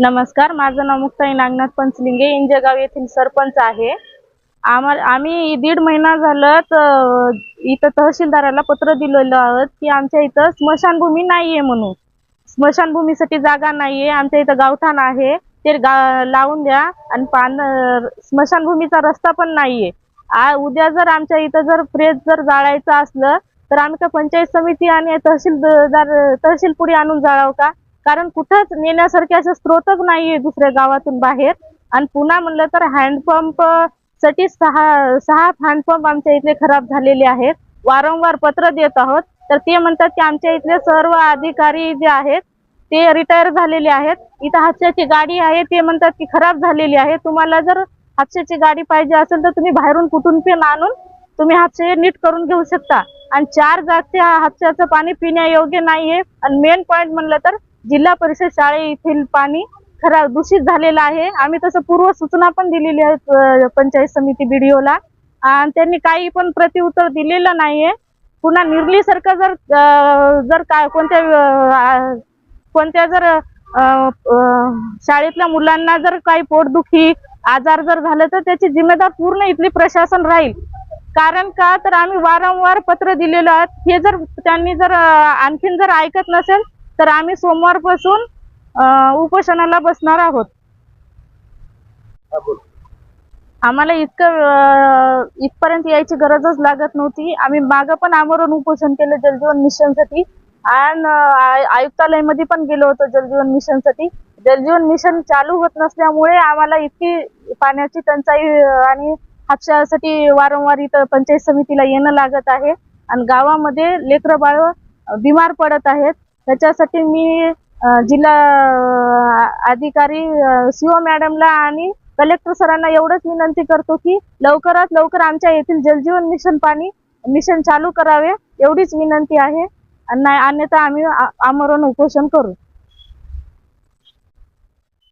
नमस्कार माझं नाव मुक्ताई नागनाथ पंचलिंगे इंजगाव येथील सरपंच आहे. आम्हा आम्ही दीड महिना झालं तर इथं तहसीलदाराला पत्र दिलेलं आहोत की आमच्या इथं स्मशानभूमी नाहीये म्हणून. स्मशानभूमीसाठी जागा नाहीये आमच्या इथं गावठाण आहे ते गा लावून द्या आणि पान स्मशानभूमीचा रस्ता पण नाहीये. आहे उद्या जर आमच्या इथं जर प्रेस जर जाळायचं असलं तर आम्ही का पंचायत समिती आणि तहसीलदार तहसील पुढे आणून जाळावं का? कारण कुठंच नेण्यासारखे असे स्रोतच नाहीये दुसऱ्या गावातून बाहेर. आणि पुन्हा म्हणलं तर हँडपंपसाठी सहा सहा हँडपंप आमच्या इथले खराब झालेले आहेत. वारंवार पत्र देत आहोत. तर ते म्हणतात की आमच्या इथले सर्व अधिकारी जे आहेत ते रिटायर झालेले आहेत. इथं हापशाची गाडी आहे ते म्हणतात की खराब झालेली आहे. तुम्हाला जर हापशाची गाडी पाहिजे असेल तर तुम्ही बाहेरून कुठून पण आणून तुम्ही हापशे नीट करून घेऊ शकता. आणि चार जागच्या हापशाचं पाणी पिण्यायोग्य नाहीये. आणि मेन पॉईंट म्हणलं तर जिल्हा परिषद शाळे येथील पाणी खराब दूषित झालेलं आहे. आम्ही तसं पूर्व सूचना पण दिलेली आहेत पंचायत समिती बीडीओला. आणि त्यांनी काही पण प्रतिउत्तर दिलेलं नाहीये. पुन्हा निर्ली सारखं जर जर का कोणत्या कोणत्या जर शाळेतल्या मुलांना जर काही पोटदुखी आजार जर झालं तर त्याची जिम्मेदार पूर्ण इथली प्रशासन राहील. कारण का? तर आम्ही वारंवार पत्र दिलेलं आहोत. हे जर त्यांनी जर आणखीन जर ऐकत नसेल तर आम्ही सोमवारपासून उपोषणाला बसणार आहोत. आम्हाला इतकं इथपर्यंत यायची गरजच लागत नव्हती. आम्ही मागं पण आमरण उपोषण केलं जलजीवन मिशनसाठी. आणि आयुक्तालयमध्ये पण गेलो होतो जलजीवन मिशनसाठी. जलजीवन मिशन चालू होत नसल्यामुळे आम्हाला इतकी पाण्याची टंचाई आणि हापशासाठी वारंवार इथं पंचायत समितीला येणं लागत आहे. आणि गावामध्ये लेकरं बाळ बिमार पडत आहेत. त्याच्यासाठी मी जिल्हा अधिकारी सीओ मॅडमला आणि कलेक्टर सरांना एवढंच विनंती करतो की लवकरात लवकर आमच्या येथील जलजीवन मिशन पाणी मिशन चालू करावे एवढीच विनंती आहे. आणि नाही- अन्यथा आम्ही आमरण उपोषण करू.